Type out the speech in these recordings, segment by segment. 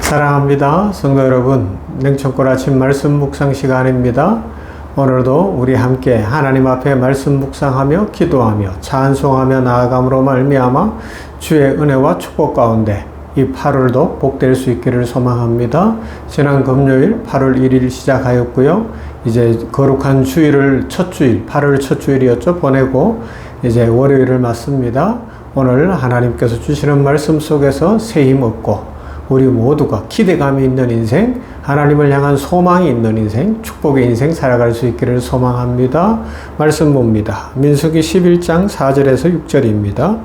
사랑합니다. 성도 여러분, 냉천골 아침 말씀 묵상 시간입니다. 오늘도 우리 함께 하나님 앞에 말씀 묵상하며 기도하며 찬송하며 나아감으로 말미암아 주의 은혜와 축복 가운데 이 8월도 복될 수 있기를 소망합니다. 지난 금요일 8월 1일 시작하였고요. 이제 거룩한 주일을 첫 주일, 8월 첫 주일이었죠. 보내고 이제 월요일을 맞습니다. 오늘 하나님께서 주시는 말씀 속에서 새 힘 얻고 우리 모두가 기대감이 있는 인생, 하나님을 향한 소망이 있는 인생, 축복의 인생 살아갈 수 있기를 소망합니다. 말씀 봅니다. 민수기 11장 4절에서 6절입니다.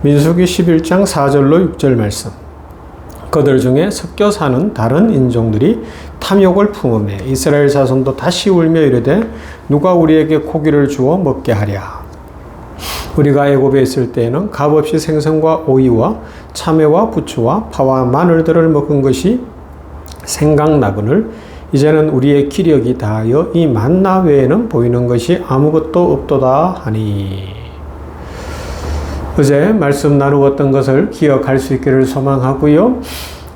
민수기 11장 4절로 6절 말씀. 그들 중에 섞여 사는 다른 인종들이 탐욕을 품음에 이스라엘 자손도 다시 울며 이르되 누가 우리에게 고기를 주어 먹게 하랴. 우리가 애굽에 있을 때에는 값없이 생선과 오이와 참외와 부추와 파와 마늘들을 먹은 것이 생각나거늘 이제는 우리의 기력이 다하여 이 만나 외에는 보이는 것이 아무것도 없도다 하니 어제 말씀 나누었던 것을 기억할 수 있기를 소망하고요.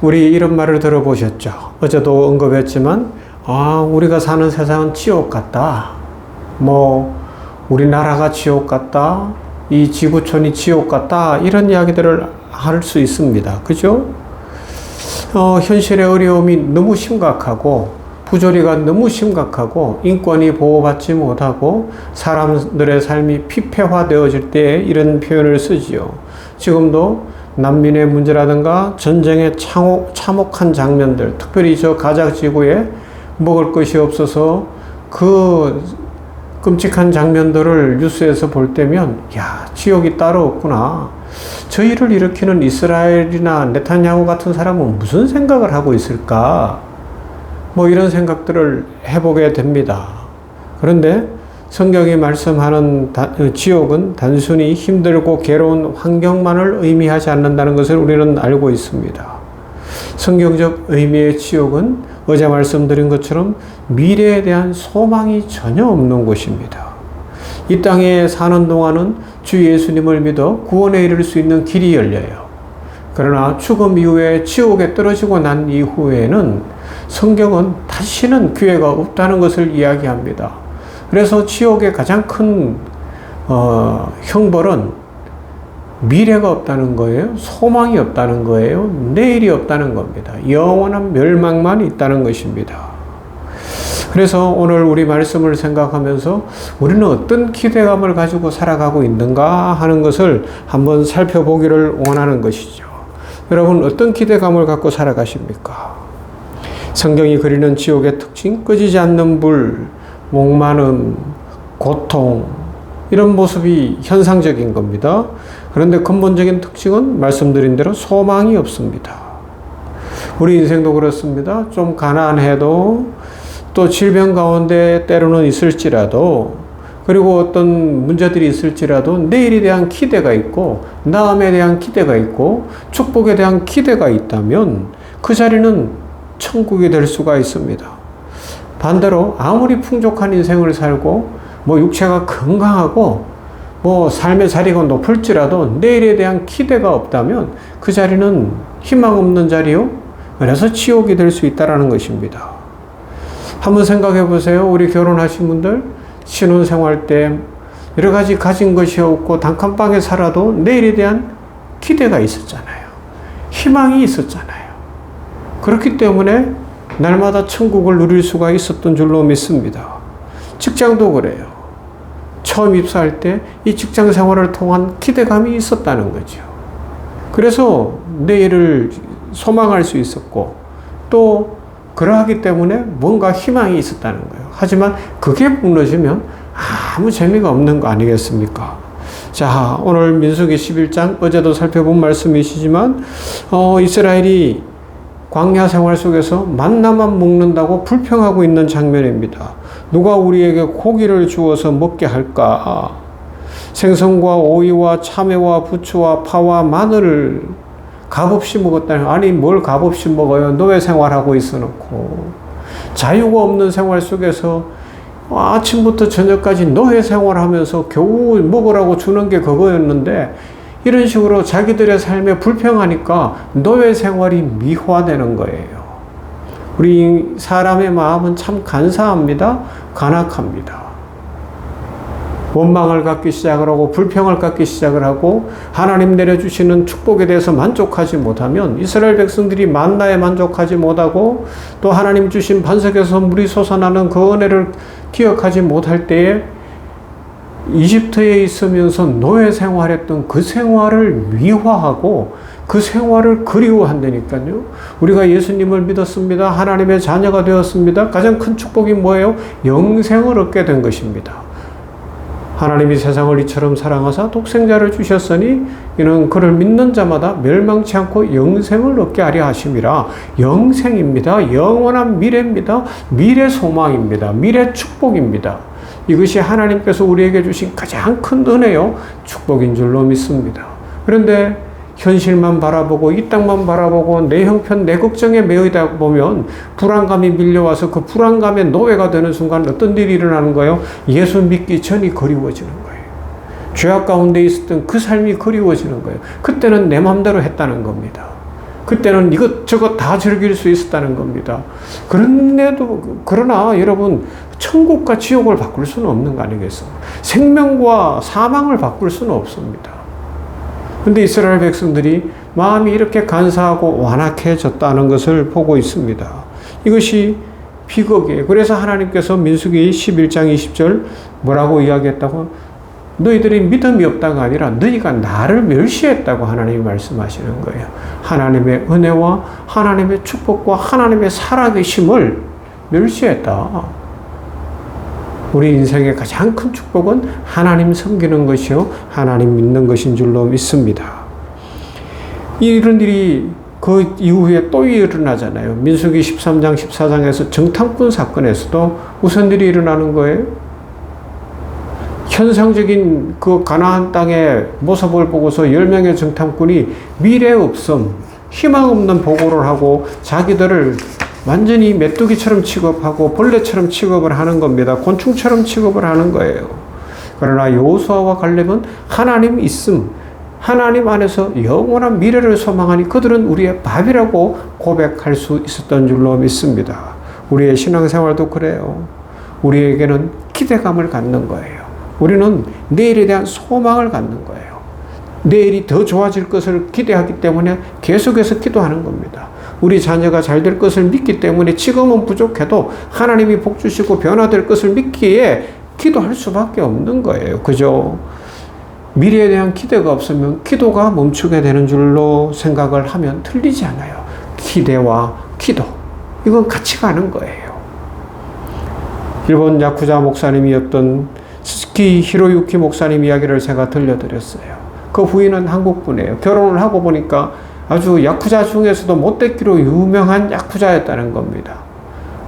우리 이런 말을 들어보셨죠. 어제도 언급했지만 아 우리가 사는 세상은 지옥 같다. 뭐 우리나라가 지옥 같다. 이 지구촌이 지옥 같다. 이런 이야기들을 할 수 있습니다. 그죠? 어, 현실의 어려움이 너무 심각하고 부조리가 너무 심각하고 인권이 보호받지 못하고 사람들의 삶이 피폐화되어질 때 이런 표현을 쓰지요. 지금도 난민의 문제라든가 전쟁의 참혹, 참혹한 장면들, 특별히 저 가자 지구에 먹을 것이 없어서 그 끔찍한 장면들을 뉴스에서 볼 때면 야 지옥이 따로 없구나. 저희를 일으키는 이스라엘이나 네타냐후 같은 사람은 무슨 생각을 하고 있을까? 뭐 이런 생각들을 해보게 됩니다. 그런데 성경이 말씀하는 다, 어, 지옥은 단순히 힘들고 괴로운 환경만을 의미하지 않는다는 것을 우리는 알고 있습니다. 성경적 의미의 지옥은 어제 말씀드린 것처럼 미래에 대한 소망이 전혀 없는 곳입니다. 이 땅에 사는 동안은 주 예수님을 믿어 구원에 이를 수 있는 길이 열려요. 그러나 죽음 이후에 지옥에 떨어지고 난 이후에는 성경은 다시는 기회가 없다는 것을 이야기합니다. 그래서 지옥의 가장 큰 어, 형벌은 미래가 없다는 거예요. 소망이 없다는 거예요. 내일이 없다는 겁니다. 영원한 멸망만 있다는 것입니다. 그래서 오늘 우리 말씀을 생각하면서 우리는 어떤 기대감을 가지고 살아가고 있는가 하는 것을 한번 살펴보기를 원하는 것이죠. 여러분, 어떤 기대감을 갖고 살아가십니까? 성경이 그리는 지옥의 특징, 꺼지지 않는 불, 목마름, 고통, 이런 모습이 현상적인 겁니다. 그런데 근본적인 특징은 말씀드린 대로 소망이 없습니다. 우리 인생도 그렇습니다. 좀 가난해도 또 질병 가운데 때로는 있을지라도 그리고 어떤 문제들이 있을지라도 내일에 대한 기대가 있고 다음에 대한 기대가 있고 축복에 대한 기대가 있다면 그 자리는 천국이 될 수가 있습니다. 반대로 아무리 풍족한 인생을 살고 뭐 육체가 건강하고 뭐 삶의 자리가 높을지라도 내일에 대한 기대가 없다면 그 자리는 희망 없는 자리요. 그래서 지옥이 될 수 있다라는 것입니다. 한번 생각해 보세요. 우리 결혼하신 분들 신혼 생활 때 여러 가지 가진 것이 없고 단칸방에 살아도 내일에 대한 기대가 있었잖아요. 희망이 있었잖아요. 그렇기 때문에 날마다 천국을 누릴 수가 있었던 줄로 믿습니다. 직장도 그래요. 처음 입사할 때 이 직장 생활을 통한 기대감이 있었다는 거죠. 그래서 내일을 소망할 수 있었고 또 그러하기 때문에 뭔가 희망이 있었다는 거예요. 하지만 그게 무너지면 아무 재미가 없는 거 아니겠습니까? 자, 오늘 민수기 11장 어제도 살펴본 말씀이시지만 어, 이스라엘이 광야 생활 속에서 만나만 먹는다고 불평하고 있는 장면입니다. 누가 우리에게 고기를 주어서 먹게 할까? 생선과 오이와 참외와 부추와 파와 마늘을 값없이 먹었다니 아니 뭘 값없이 먹어요? 노예 생활하고 있어놓고 자유가 없는 생활 속에서 아침부터 저녁까지 노예 생활하면서 겨우 먹으라고 주는 게 그거였는데 이런 식으로 자기들의 삶에 불평하니까 노예 생활이 미화되는 거예요. 우리 사람의 마음은 참 간사합니다. 간악합니다. 원망을 갖기 시작을 하고 불평을 갖기 시작을 하고 하나님 내려주시는 축복에 대해서 만족하지 못하면 이스라엘 백성들이 만나에 만족하지 못하고 또 하나님 주신 반석에서 물이 솟아나는 그 은혜를 기억하지 못할 때에 이집트에 있으면서 노예 생활했던 그 생활을 미화하고 그 생활을 그리워한다니까요. 우리가 예수님을 믿었습니다. 하나님의 자녀가 되었습니다. 가장 큰 축복이 뭐예요? 영생을 얻게 된 것입니다. 하나님이 세상을 이처럼 사랑하사 독생자를 주셨으니 이는 그를 믿는 자마다 멸망치 않고 영생을 얻게 하려 하심이라 영생입니다. 영원한 미래입니다. 미래 소망입니다. 미래 축복입니다. 이것이 하나님께서 우리에게 주신 가장 큰 은혜요 축복인 줄로 믿습니다. 그런데 현실만 바라보고 이 땅만 바라보고 내 형편 내 걱정에 매이다 보면 불안감이 밀려와서 그 불안감의 노예가 되는 순간 어떤 일이 일어나는 거예요? 예수 믿기 전이 그리워지는 거예요. 죄악 가운데 있었던 그 삶이 그리워지는 거예요. 그때는 내 마음대로 했다는 겁니다. 그때는 이것저것 다 즐길 수 있었다는 겁니다. 그런데도, 그러나 여러분, 천국과 지옥을 바꿀 수는 없는 거 아니겠습니까? 생명과 사망을 바꿀 수는 없습니다. 근데 이스라엘 백성들이 마음이 이렇게 간사하고 완악해졌다는 것을 보고 있습니다. 이것이 비극이에요. 그래서 하나님께서 민수기 11장 20절 뭐라고 이야기했다고? 너희들이 믿음이 없다가 아니라 너희가 나를 멸시했다고 하나님이 말씀하시는 거예요. 하나님의 은혜와 하나님의 축복과 하나님의 살아계심을 멸시했다. 우리 인생의 가장 큰 축복은 하나님 섬기는 것이요. 하나님 믿는 것인 줄로 믿습니다. 이런 일이 그 이후에 또 일어나잖아요. 민수기 13장, 14장에서 정탐꾼 사건에서도 무슨 일이 일어나는 거예요? 현상적인 그 가나안 땅의 모습을 보고서 10명의 정탐꾼이 미래 없음, 희망 없는 보고를 하고 자기들을 완전히 메뚜기처럼 취급하고 벌레처럼 취급을 하는 겁니다. 곤충처럼 취급을 하는 거예요. 그러나 여호수아와 갈렙은 하나님 있음, 하나님 안에서 영원한 미래를 소망하니 그들은 우리의 밥이라고 고백할 수 있었던 줄로 믿습니다. 우리의 신앙생활도 그래요. 우리에게는 기대감을 갖는 거예요. 우리는 내일에 대한 소망을 갖는 거예요. 내일이 더 좋아질 것을 기대하기 때문에 계속해서 기도하는 겁니다. 우리 자녀가 잘 될 것을 믿기 때문에 지금은 부족해도 하나님이 복 주시고 변화될 것을 믿기에 기도할 수밖에 없는 거예요. 그죠? 미래에 대한 기대가 없으면 기도가 멈추게 되는 줄로 생각을 하면 틀리지 않아요. 기대와 기도. 이건 같이 가는 거예요. 일본 야쿠자 목사님이었던 스키 히로유키 목사님 이야기를 제가 들려드렸어요. 그 부인은 한국 분이에요. 결혼을 하고 보니까 아주 야쿠자 중에서도 못됐기로 유명한 야쿠자였다는 겁니다.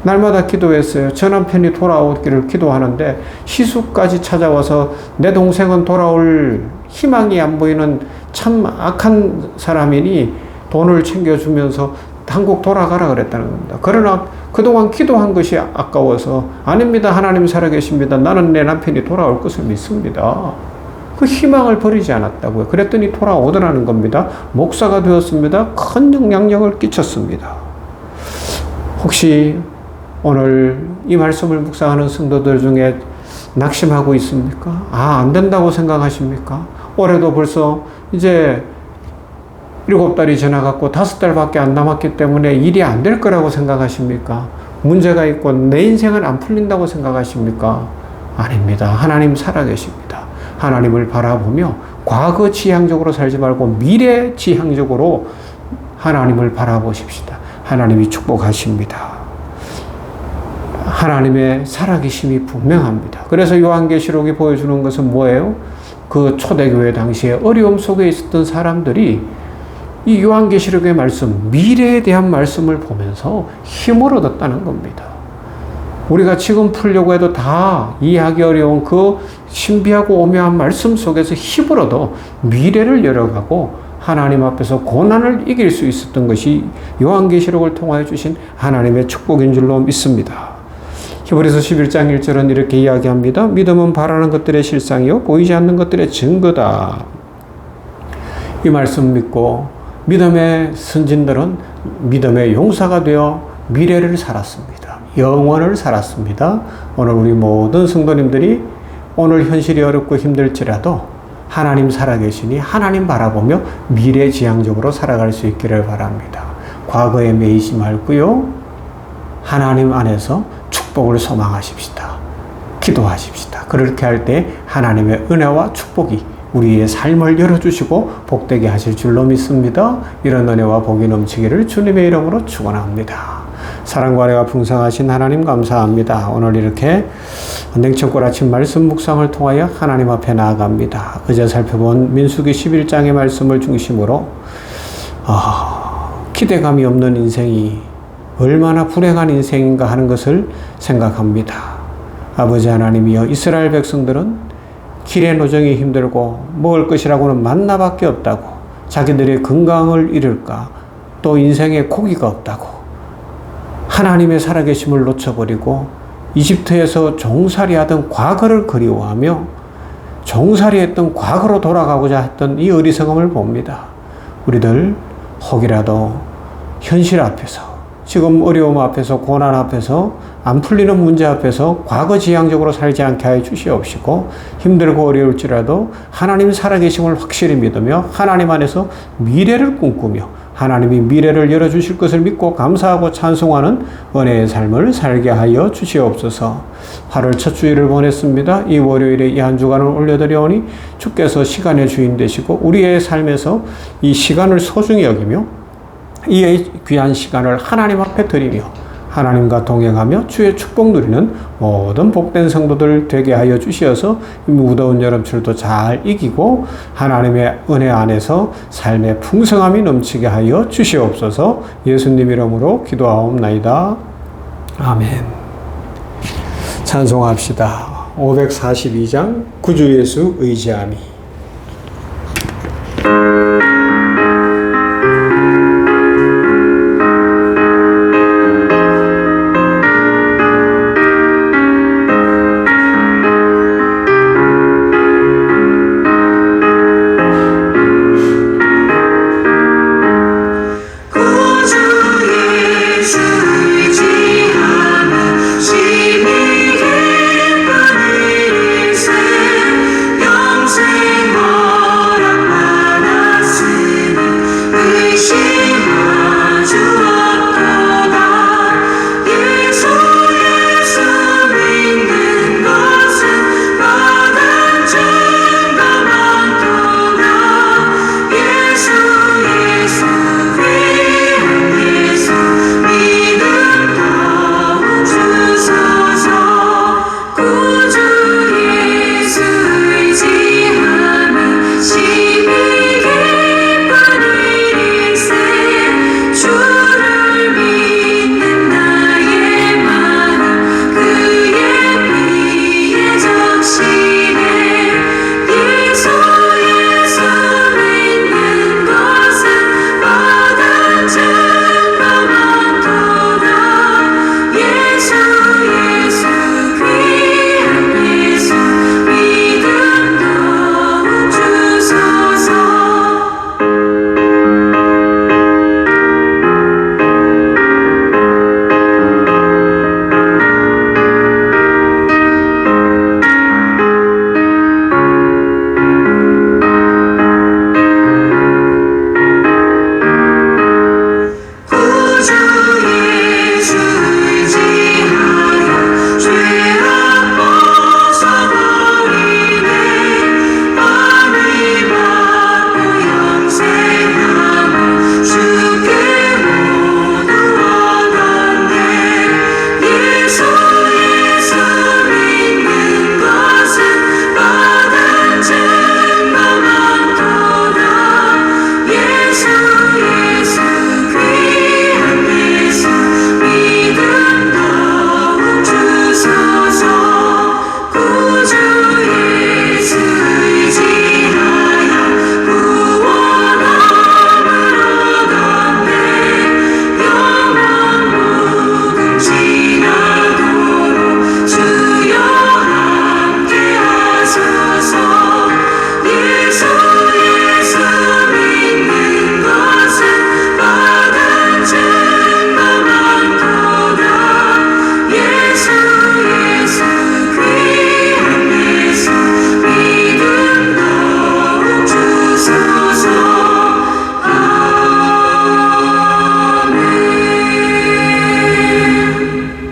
날마다 기도했어요. 저 남편이 돌아오기를 기도하는데 시수까지 찾아와서 내 동생은 돌아올 희망이 안 보이는 참 악한 사람이니 돈을 챙겨주면서 한국 돌아가라 그랬다는 겁니다. 그러나 그동안 기도한 것이 아까워서 아닙니다. 하나님 살아계십니다. 나는 내 남편이 돌아올 것을 믿습니다. 그 희망을 버리지 않았다고요. 그랬더니 돌아오더라는 겁니다. 목사가 되었습니다. 큰 영향력을 끼쳤습니다. 혹시 오늘 이 말씀을 묵상하는 성도들 중에 낙심하고 있습니까? 아, 안 된다고 생각하십니까? 올해도 벌써 이제 일곱 달이 지나갔고 다섯 달밖에 안 남았기 때문에 일이 안 될 거라고 생각하십니까? 문제가 있고 내 인생은 안 풀린다고 생각하십니까? 아닙니다. 하나님 살아계십니다. 하나님을 바라보며 과거 지향적으로 살지 말고 미래 지향적으로 하나님을 바라보십시다. 하나님이 축복하십니다. 하나님의 살아계심이 분명합니다. 그래서 요한계시록이 보여주는 것은 뭐예요? 그 초대교회 당시에 어려움 속에 있었던 사람들이 이 요한계시록의 말씀, 미래에 대한 말씀을 보면서 힘을 얻었다는 겁니다. 우리가 지금 풀려고 해도 다 이해하기 어려운 그 신비하고 오묘한 말씀 속에서 얻어 미래를 열어가고 하나님 앞에서 고난을 이길 수 있었던 것이 요한계시록을 통하여 주신 하나님의 축복인 줄로 믿습니다. 히브리서 11장 1절은 이렇게 이야기합니다. 믿음은 바라는 것들의 실상이요 보이지 않는 것들의 증거다. 이 말씀 믿고 믿음의 선진들은 믿음의 용사가 되어 미래를 살았습니다. 영원을 살았습니다. 오늘 우리 모든 성도님들이 오늘 현실이 어렵고 힘들지라도 하나님 살아계시니 하나님 바라보며 미래지향적으로 살아갈 수 있기를 바랍니다. 과거에 매이지 말고요. 하나님 안에서 축복을 소망하십시다. 기도하십시다. 그렇게 할 때 하나님의 은혜와 축복이 우리의 삶을 열어주시고 복되게 하실 줄로 믿습니다. 이런 은혜와 복이 넘치기를 주님의 이름으로 축원합니다. 사랑과 은혜가 풍성하신 하나님 감사합니다. 오늘 이렇게 냉천골 아침 말씀 묵상을 통하여 하나님 앞에 나아갑니다. 어제 살펴본 민수기 11장의 말씀을 중심으로 아, 기대감이 없는 인생이 얼마나 불행한 인생인가 하는 것을 생각합니다. 아버지 하나님이여 이스라엘 백성들은 길의 노정이 힘들고 먹을 것이라고는 만나밖에 없다고 자기들의 건강을 잃을까 또 인생에 고기가 없다고 하나님의 살아계심을 놓쳐버리고 이집트에서 종살이 하던 과거를 그리워하며 종살이 했던 과거로 돌아가고자 했던 이 어리석음을 봅니다. 우리들 혹이라도 현실 앞에서 지금 어려움 앞에서 고난 앞에서 안 풀리는 문제 앞에서 과거 지향적으로 살지 않게 하여 주시옵시고 힘들고 어려울지라도 하나님 살아계심을 확실히 믿으며 하나님 안에서 미래를 꿈꾸며 하나님이 미래를 열어주실 것을 믿고 감사하고 찬송하는 은혜의 삶을 살게 하여 주시옵소서 8월 첫 주일을 보냈습니다. 이 월요일에 이 한 주간을 올려드려오니 주께서 시간의 주인 되시고 우리의 삶에서 이 시간을 소중히 여기며 이 귀한 시간을 하나님 앞에 드리며 하나님과 동행하며 주의 축복 누리는 모든 복된 성도들 되게 하여 주시어서 이 무더운 여름철도 잘 이기고 하나님의 은혜 안에서 삶의 풍성함이 넘치게 하여 주시옵소서 예수님 이름으로 기도하옵나이다. 아멘. 찬송합시다. 542장 구주 예수 의지함이